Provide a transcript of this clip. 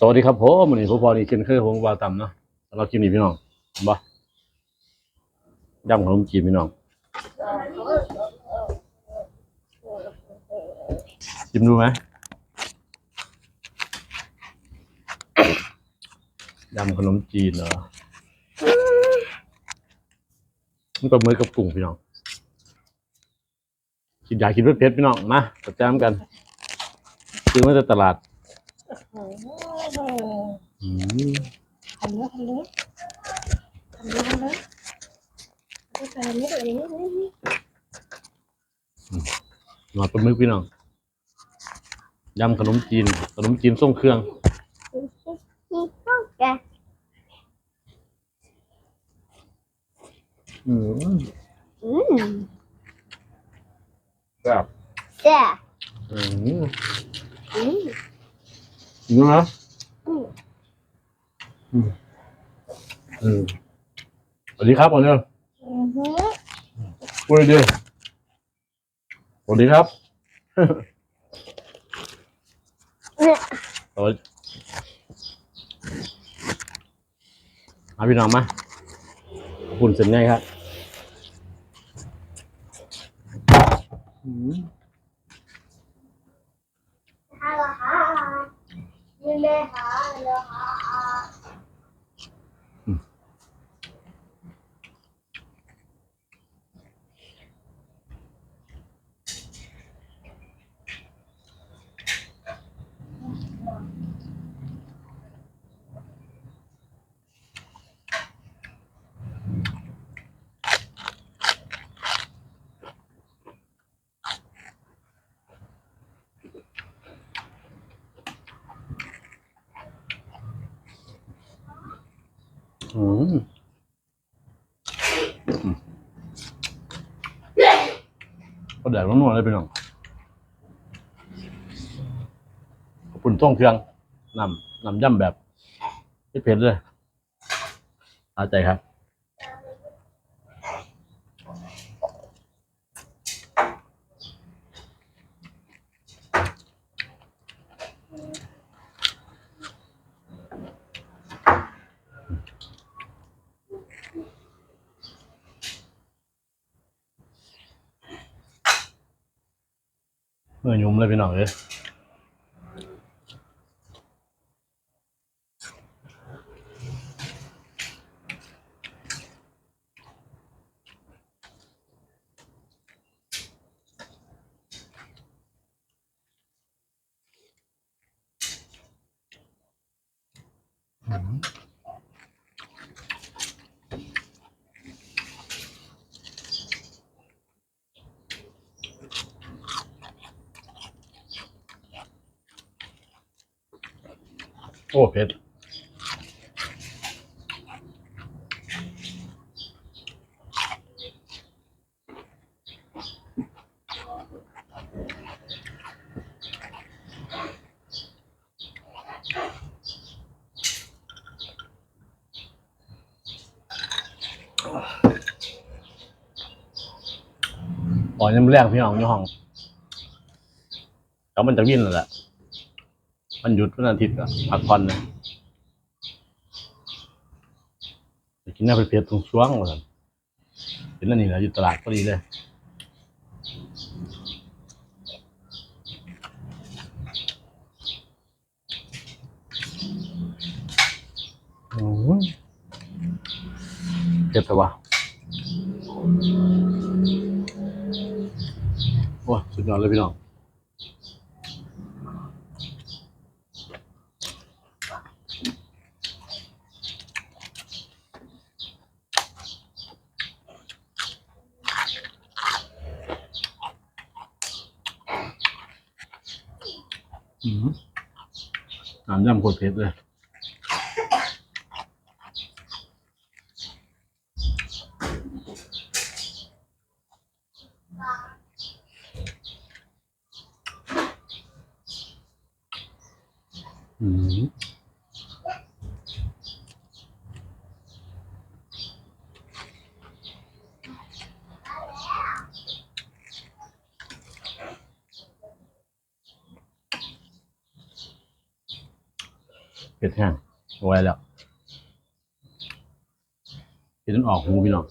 สวัสดีครับผมวันนี้พ่พอนี่กินเคยผมวาต่ำเนาะเรากินนี่พี่น้องบ่ยำขนมจีนพี่น้องชิมดูไหมยำขนมจีนเหรอมันก็มือกับกุ้งพี่น้องกินอยากกินเผ็ดๆพี่น้องมาจัดจ้ามกันซื้อมาจากตลาด อืมทำเลยทำเลยทำเลยทำเลยทำเลยทำเลยทำเลยหนอดปลาหมึกพี่น้องยำขนมจีน ขนมจีนส่งเครื่องแกอืมอืมแซ่บแซ่อืมอืม นี่นะอืมอืมสวัสดีครับก่อนเนี่ยอือหือพูดดีสวัสดีครับเนี่ยสวัสดีมาพี่น้องมาขอบคุณเสร็จไงครับอื 好，你好。 ก็แดดร้อนๆเลยพี่น้องขอบคุณท่องเครื่องนำนำย่ำแบบไม่เผ็ดเลยอาใจครับ เมื่อยุ่มเลยพี่น้องเลยโอ้เผ็ดก่อนยังไม่แรกพี่น้องอยู่ห้องแล้วมันจะวิ่นแล้วแหละ มันหยุดวันอาทิตย์อะพักผ่อนนะไปกินน้าไปเพียรตรงช่วงเลยเป็นนั่นนี่แหละอยู่ตลาดพอดีเลยเจ็บแต่ว่าโอ้สุดยอดเลยพี่น้อง สามน้ำยำโคตรเผ็ดเลยอืม เป็ดแห้งเอาไว้แล้วเผ็ดจนออกหูพี่น้อง